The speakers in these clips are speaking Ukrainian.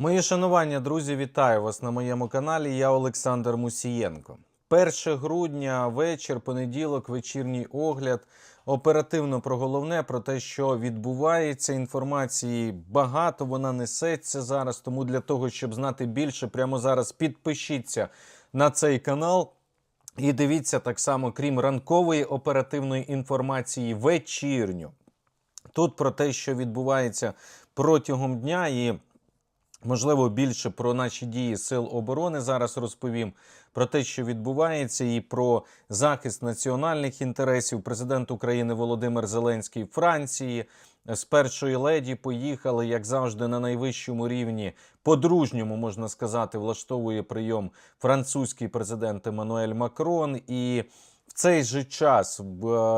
Мої шанування, друзі, вітаю вас на моєму каналі. Я Олександр Мусієнко. 1 грудня, вечір, понеділок, вечірній огляд. Оперативно про головне, про те, що відбувається. Інформації багато, вона несеться зараз. Тому для того, щоб знати більше, прямо зараз підпишіться на цей канал. І дивіться так само, крім ранкової оперативної інформації, вечірню. Тут про те, що відбувається протягом дня, і можливо більше про наші дії сил оборони зараз розповім. Про те, що відбувається, і про захист національних інтересів. Президент України Володимир Зеленський Франції з першої леді поїхали, як завжди, на найвищому рівні, по-дружньому можна сказати, влаштовує прийом французький президент Еммануель Макрон. І в цей же час,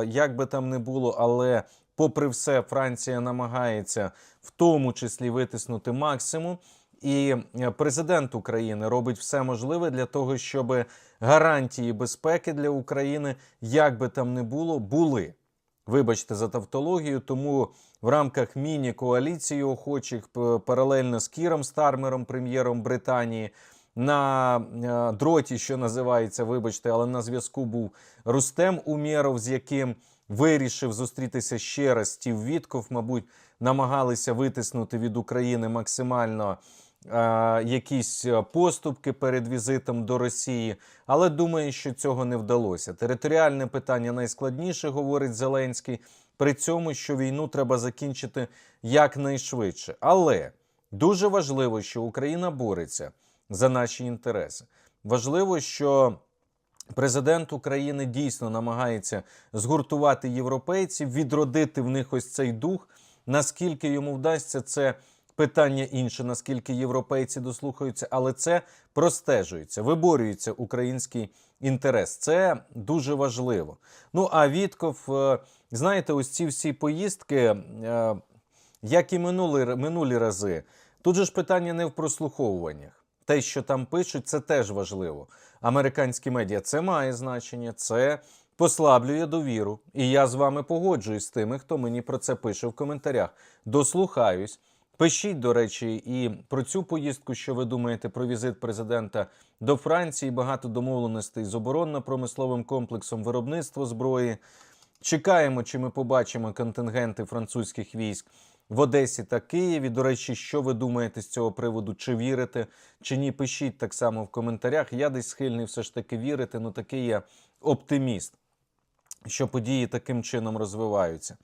як би там не було, але попри все, Франція намагається в тому числі витиснути максимум. І е, президент України робить все можливе для того, щоб гарантії безпеки для України, як би там не було, були. Вибачте за тавтологію, тому в рамках міні-коаліції охочих паралельно з Кіром Стармером, прем'єром Британії, на е, дроті, що називається, вибачте, але на зв'язку був Рустем Умєров, з яким вирішив зустрітися ще раз Стів Вітков. Мабуть, намагалися витиснути від України максимально е, якісь е, поступки перед візитом до Росії, але думаю, що цього не вдалося. Територіальне питання найскладніше, говорить Зеленський. При цьому, що війну треба закінчити якнайшвидше. Але дуже важливо, що Україна бореться за наші інтереси. Важливо, що президент України дійсно намагається згуртувати європейців, відродити в них ось цей дух. Наскільки йому вдасться, це питання інше, наскільки європейці дослухаються, але це простежується, виборюється український інтерес. Це дуже важливо. Ну а Вітков, е, знаєте, ось ці всі поїздки, е, як і минули, минулі рази, тут же ж питання не в прослуховуваннях. Те, що там пишуть, це теж важливо. Американські медіа це має значення, це послаблює довіру. І я з вами погоджуюсь з тими, хто мені про це пише в коментарях. Дослухаюсь. Пишіть, до речі, і про цю поїздку, що ви думаєте про візит президента до Франції, багато домовленостей з оборонно-промисловим комплексом виробництва зброї. Чекаємо, чи ми побачимо контингенти французьких військ в Одесі та Києві. До речі, що ви думаєте з цього приводу? Чи вірите, чи ні? Пишіть так само в коментарях. Я десь схильний все ж таки вірити. Ну такий я оптиміст, що події таким чином розвиваються.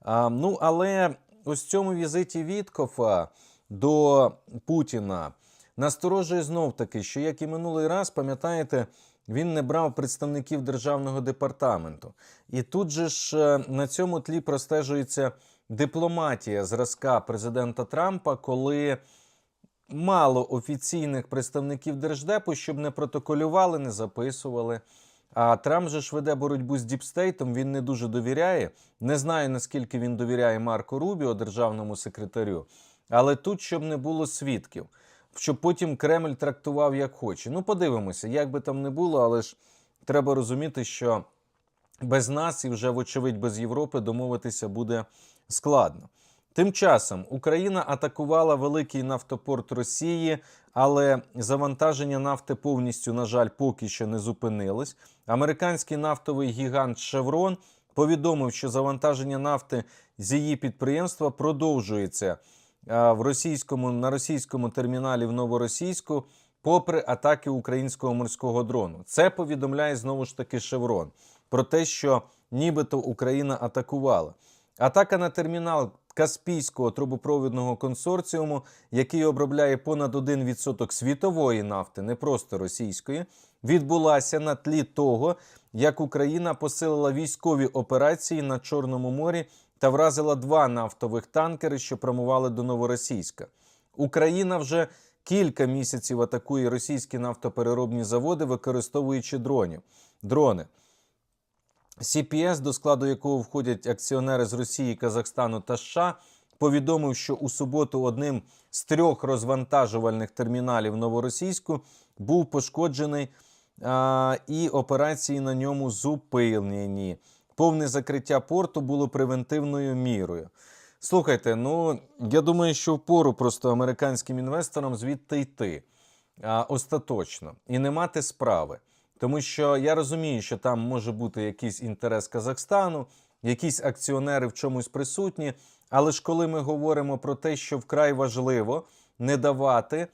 А, ну, але ось цьому візиті Віткофа до Путіна насторожує знов таки, що як і минулий раз, пам'ятаєте, він не брав представників державного департаменту. І тут же ж е, на цьому тлі простежується дипломатія зразка президента Трампа, коли мало офіційних представників держдепу, щоб не протоколювали, не записували. А Трамп же ж веде боротьбу з Діпстейтом. Він не дуже довіряє. Не знаю наскільки він довіряє Марко Рубіо, державному секретарю. Але тут щоб не було свідків, щоб потім Кремль трактував як хоче. Ну, подивимося, як би там не було, але ж треба розуміти, що без нас і вже, вочевидь, без Європи домовитися буде складно. Тим часом Україна атакувала великий нафтопорт Росії, але завантаження нафти повністю, на жаль, поки що не зупинилось. Американський нафтовий гігант Шеврон повідомив, що завантаження нафти з її підприємства продовжується в російському на російському терміналі в Новоросійську, попри атаки українського морського дрону. Це повідомляє знову ж таки Шеврон про те, що нібито Україна атакувала. Атака на термінал Каспійського трубопровідного консорціуму, який обробляє понад 1% світової нафти, не просто російської, відбулася на тлі того, як Україна посилила військові операції на Чорному морі та вразила два нафтових танкери, що прямували до Новоросійська. Україна вже кілька місяців атакує російські нафтопереробні заводи, використовуючи дронів. дрони. CPS, до складу якого входять акціонери з Росії, Казахстану та США, повідомив, що у суботу одним з трьох розвантажувальних терміналів Новоросійську був пошкоджений а, і операції на ньому зупинені. Повне закриття порту було превентивною мірою. Слухайте, ну я думаю, що впору просто американським інвесторам звідти йти а, остаточно і не мати справи. Тому що я розумію, що там може бути якийсь інтерес Казахстану, якісь акціонери в чомусь присутні. Але ж коли ми говоримо про те, що вкрай важливо не давати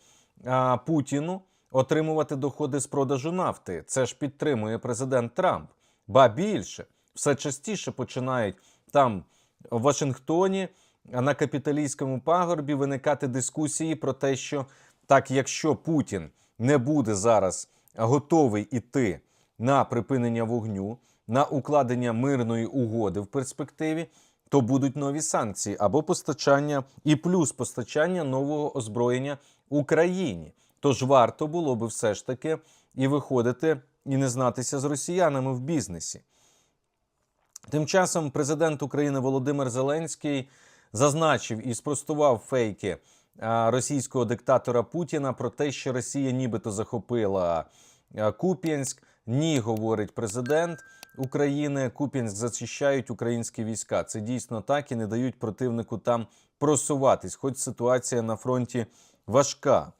а, Путіну отримувати доходи з продажу нафти, це ж підтримує президент Трамп. Ба більше все частіше починають там в Вашингтоні на капіталійському пагорбі виникати дискусії про те, що так, якщо Путін не буде зараз готовий іти на припинення вогню, на укладення мирної угоди в перспективі, то будуть нові санкції або постачання і плюс постачання нового озброєння Україні. Тож варто було би все ж таки і виходити і не знатися з росіянами в бізнесі. Тим часом президент України Володимир Зеленський зазначив і спростував фейки російського диктатора Путіна про те, що Росія нібито захопила Куп'янськ. Ні, говорить президент України. Куп'янськ зачищають українські війська. Це дійсно так і не дають противнику там просуватись, хоч ситуація на фронті важка.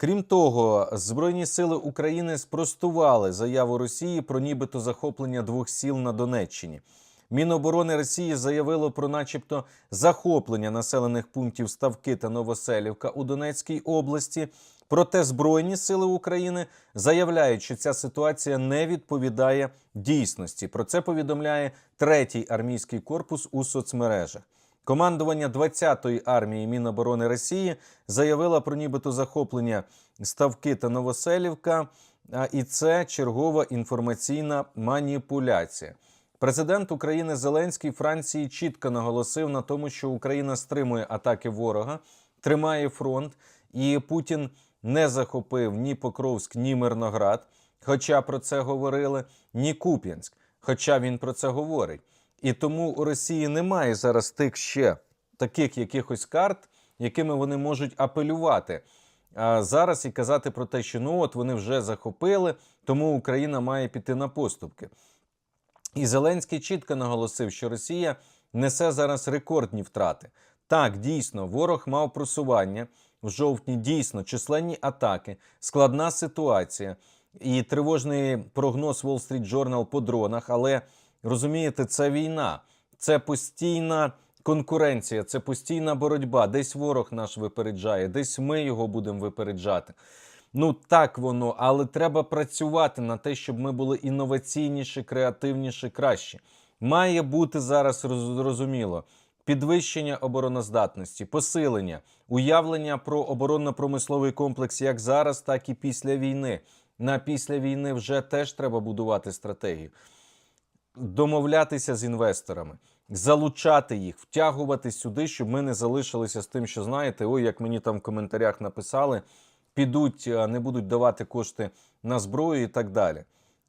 Крім того, Збройні сили України спростували заяву Росії про нібито захоплення двох сіл на Донеччині. Міноборони Росії заявило про, начебто, захоплення населених пунктів Ставки та Новоселівка у Донецькій області. Проте Збройні сили України заявляють, що ця ситуація не відповідає дійсності. Про це повідомляє третій армійський корпус у соцмережах. Командування 20-ї армії Міноборони Росії заявило про нібито захоплення Ставки та Новоселівка, і це чергова інформаційна маніпуляція. Президент України Зеленський Франції чітко наголосив на тому, що Україна стримує атаки ворога, тримає фронт, і Путін не захопив ні Покровськ, ні Мирноград, хоча про це говорили, ні Куп'янськ, хоча він про це говорить. І тому у Росії немає зараз тих ще таких якихось карт, якими вони можуть апелювати а зараз і казати про те, що ну от вони вже захопили, тому Україна має піти на поступки. І Зеленський чітко наголосив, що Росія несе зараз рекордні втрати. Так, дійсно, ворог мав просування в жовтні, дійсно, численні атаки, складна ситуація і тривожний прогноз Wall Street Journal по дронах. Але розумієте, це війна, це постійна конкуренція, це постійна боротьба. Десь ворог наш випереджає, десь ми його будемо випереджати. Ну так воно, але треба працювати на те, щоб ми були інноваційніші, креативніші, кращі. Має бути зараз зрозуміло підвищення обороноздатності, посилення, уявлення про оборонно-промисловий комплекс як зараз, так і після війни. На після війни вже теж треба будувати стратегію, домовлятися з інвесторами, залучати їх, втягувати сюди, щоб ми не залишилися з тим, що знаєте, ой, як мені там в коментарях написали підуть, е, не будуть давати кошти на зброю і так далі.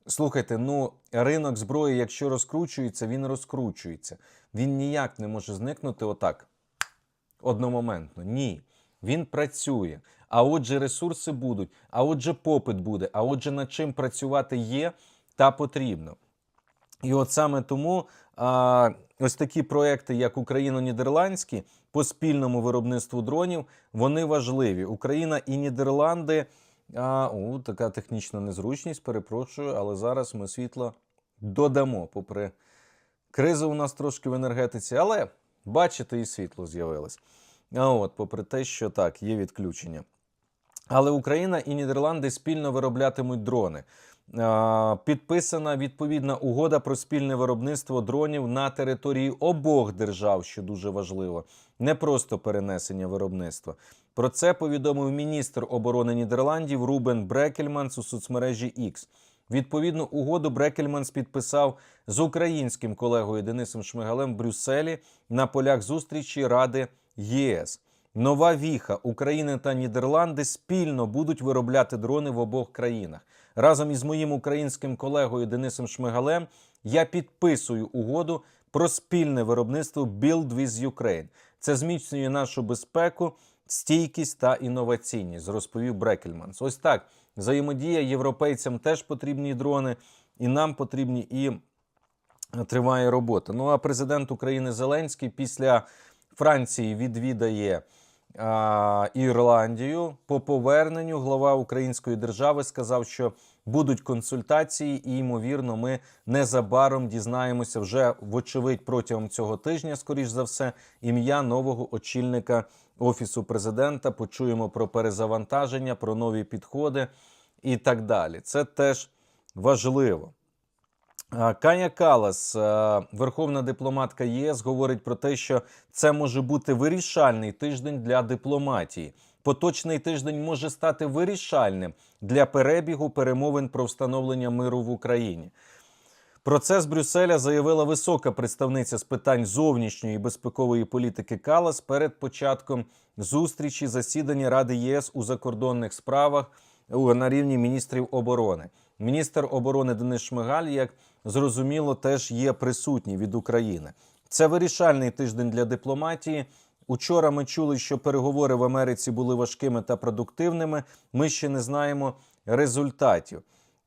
Слухайте, ну ринок зброї, якщо розкручується, він розкручується. Він ніяк не може зникнути отак одномоментно. Ні. Він працює. А отже, ресурси будуть, а отже, попит буде, а отже, над чим працювати є та потрібно. І от саме тому а, ось такі проекти, як Україно-Нідерландські, по спільному виробництву дронів, вони важливі. Україна і Нідерланди. А, о, така технічна незручність, перепрошую, але зараз ми світло додамо. Попри кризу у нас трошки в енергетиці, але бачите, і світло з'явилось. А от, попри те, що так, є відключення. Але Україна і Нідерланди спільно вироблятимуть дрони. Підписана відповідна угода про спільне виробництво дронів на території обох держав, що дуже важливо, не просто перенесення виробництва. Про це повідомив міністр оборони Нідерландів Рубен Брекельманс у соцмережі X. Відповідну угоду Брекельманс підписав з українським колегою Денисом Шмигалем в Брюсселі на полях зустрічі Ради ЄС. Нова віха України та Нідерланди спільно будуть виробляти дрони в обох країнах. Разом із моїм українським колегою Денисом Шмигалем я підписую угоду про спільне виробництво Build with Ukraine. Це зміцнює нашу безпеку, стійкість та інноваційність, розповів Брекельманс. Ось так взаємодія європейцям теж потрібні дрони, і нам потрібні і триває робота. Ну а президент України Зеленський після Франції відвідає а, Ірландію. По поверненню глава Української держави сказав, що будуть консультації, і ймовірно, ми незабаром дізнаємося вже вочевидь протягом цього тижня, скоріш за все, ім'я нового очільника офісу президента. Почуємо про перезавантаження, про нові підходи і так далі. Це теж важливо. А, Кая Калас, верховна дипломатка ЄС, говорить про те, що це може бути вирішальний тиждень для дипломатії. Поточний тиждень може стати вирішальним для перебігу перемовин про встановлення миру в Україні. Про це з Брюсселя заявила висока представниця з питань зовнішньої безпекової політики Калас перед початком зустрічі засідання Ради ЄС у закордонних справах на рівні міністрів оборони. Міністр оборони Денис Шмигаль, як зрозуміло, теж є присутній від України. Це вирішальний тиждень для дипломатії. Учора ми чули, що переговори в Америці були важкими та продуктивними. Ми ще не знаємо результатів.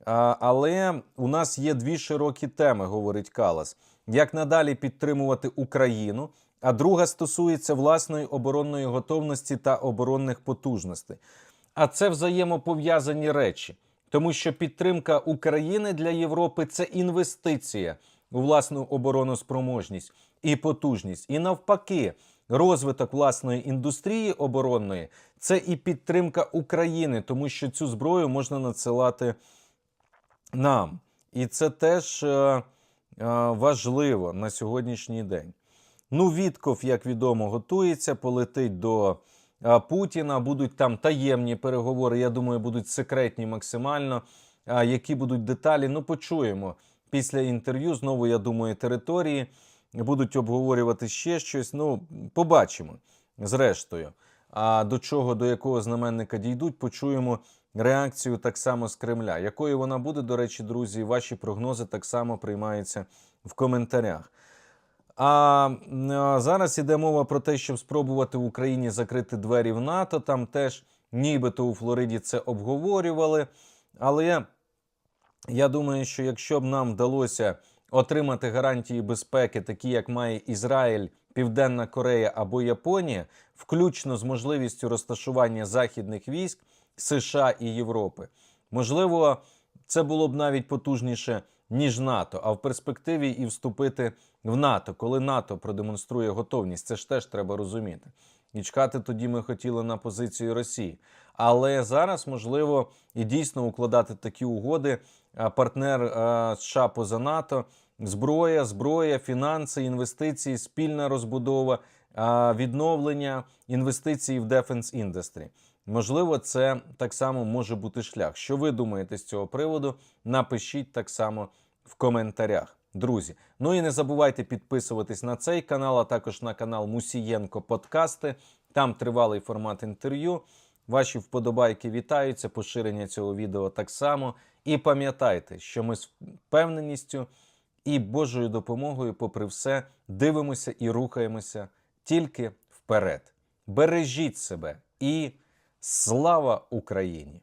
Але у нас є дві широкі теми, говорить Калас: як надалі підтримувати Україну. А друга стосується власної оборонної готовності та оборонних потужностей. А це взаємопов'язані речі, тому що підтримка України для Європи це інвестиція у власну обороноспроможність і потужність. І навпаки, розвиток власної індустрії оборонної це і підтримка України, тому що цю зброю можна надсилати нам. І це теж е, е, важливо на сьогоднішній день. Ну, Вітков, як відомо, готується, полетить до Путіна. Будуть там таємні переговори. Я думаю, будуть секретні максимально. А які будуть деталі? Ну, почуємо після інтерв'ю. Знову, я думаю, території будуть обговорювати ще щось. Ну, побачимо зрештою. А до чого, до якого знаменника дійдуть, почуємо реакцію так само з Кремля. Якою вона буде, до речі, друзі, ваші прогнози так само приймаються в коментарях. А зараз іде мова про те, щоб спробувати в Україні закрити двері в НАТО. Там теж нібито у Флориді це обговорювали. Але я думаю, що якщо б нам вдалося отримати гарантії безпеки, такі як має Ізраїль, Південна Корея або Японія, включно з можливістю розташування західних військ США і Європи, можливо, це було б навіть потужніше, ніж НАТО, а в перспективі і вступити в НАТО, коли НАТО продемонструє готовність. Це ж теж треба розуміти. І чекати тоді ми хотіли на позицію Росії. Але зараз можливо і дійсно укладати такі угоди. Партнер США поза НАТО, зброя, зброя, фінанси, інвестиції, спільна розбудова, відновлення інвестицій в Defense Industry. Можливо, це так само може бути шлях. Що ви думаєте з цього приводу? Напишіть так само в коментарях. Друзі, ну і не забувайте підписуватись на цей канал, а також на канал Мусієнко Подкасти. Там тривалий формат інтерв'ю. Ваші вподобайки вітаються, поширення цього відео так само. І пам'ятайте, що ми з впевненістю і Божою допомогою, попри все, дивимося і рухаємося тільки вперед. Бережіть себе і слава Україні!